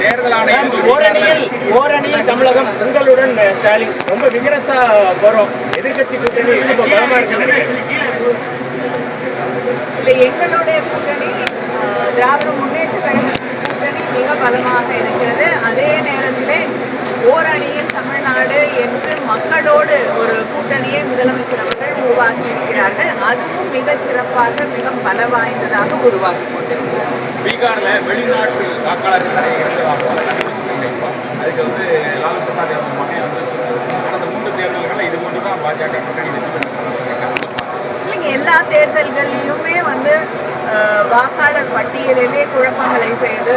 தேர்தல் ஆணையம் ஓரணியில் ஓரணியில் தமிழகம் உங்களுடன் ஸ்டாலின். ரொம்ப விகரசா போறோம். எதிர்கட்சி கூட்டணி ரொம்ப பலமா இருக்கு இல்லை எங்களுடைய கூட்டணி திராவிட முன்னேற்ற கூட்டணி மிக பலமாக இருக்கிறது. அதே நேரத்திலே ஓரணியில் தமிழ்நாடு என்று மக்களோடு ஒரு கூட்டணியை முதலமைச்சர் அவர்கள் உருவாக்கி இருக்கிறார்கள். அதுவும் மிகச் சிறப்பாக மிக பல வாய்ந்ததாக உருவாக்கி கொண்டிருக்கிறார். பீகார்ல வெளிநாட்டு வாக்காளர்கள் நிறைய இருக்கிறாங்க அதுக்கு வந்து லாலு பிரசாத் யாதவ் மகன் வந்து. கடந்த மூன்று தேர்தல்களில் இது ஒன்று தான் பாஜக கூட்டணி வெற்றி இல்லைங்க எல்லா தேர்தல்கள்லையுமே வந்து வாக்காளர் பட்டியலிலே குழப்பங்களை செய்து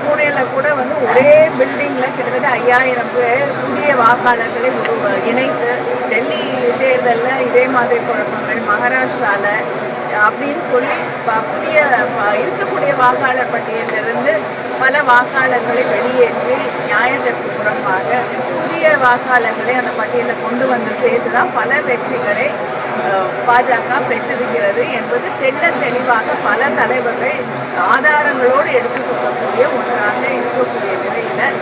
பூனேல கூட வந்து ஒரே பில்டிங்கில் கிட்டத்தட்ட ஐயாயிரம் பேர் புதிய வாக்காளர்களை இணைத்து தேர்தலில் இதே மாதிரி குழப்பங்கள் மகாராஷ்டிராவில் அப்படின்னு சொல்லி ப- புதிய இருக்கக்கூடிய வாக்காளர் பட்டியலிருந்து பல வாக்காளர்களை வெளியேற்றி நியாயத்திற்கு புறம்பாக புதிய வாக்காளர்களை அந்த பட்டியலில் கொண்டு வந்து சேர்த்து தான் பல வெற்றிகளை பாஜக பெற்றிருக்கிறது என்பது தெள்ள தெளிவாக பல தலைவர்கள் ஆதாரங்களோடு எடுத்து சொல்லக்கூடிய ஒன்றாக இருக்கக்கூடிய நிலையில்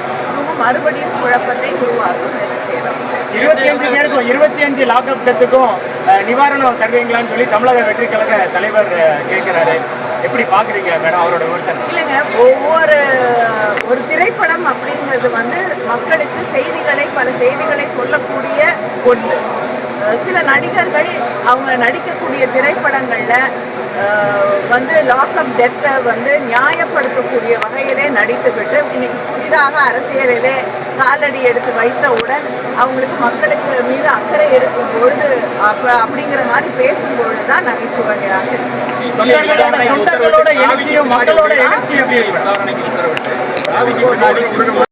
மறுபடியும் குழப்பத்தை உருவாக்க முயற்சி செய்யறாங்க இருபத்தி அஞ்சு பேருக்கும் இருபத்தி அஞ்சு லாக்அப் டெத்துக்கும் நிவாரணம் தருவீங்களான்னு சொல்லி தமிழக வெற்றி கழக தலைவர் கேட்கிறாரு. எப்படி பாக்குறீங்க மேடம் அவரோட விமர்சனம்? இல்லைங்க ஒவ்வொரு ஒரு திரைப்படம் அப்படிங்கிறது வந்து மக்களுக்கு செய்திகளை பல செய்திகளை சொல்லக்கூடிய ஒன்று. சில நடிகர்கள் அவங்க நடிக்கக்கூடிய திரைப்படங்களில் வந்து லாக்அப் டெத்தை வந்து நியாயப்படுத்தக்கூடிய வகையிலே நடித்துவிட்டு இன்னைக்கு புதிதாக அரசியலிலே காலடி எடுத்து வைத்தவுடன் அவங்களுக்கு மக்களுக்கு மீது அக்கறை இருக்கும் பொழுது அப்ப அப்படிங்கிற மாதிரி பேசும்பொழுது தான் நகைச்சுவையாக இருக்கு எழுச்சியும் மக்களோட விசாரணைக்கு உத்தரவிட்டு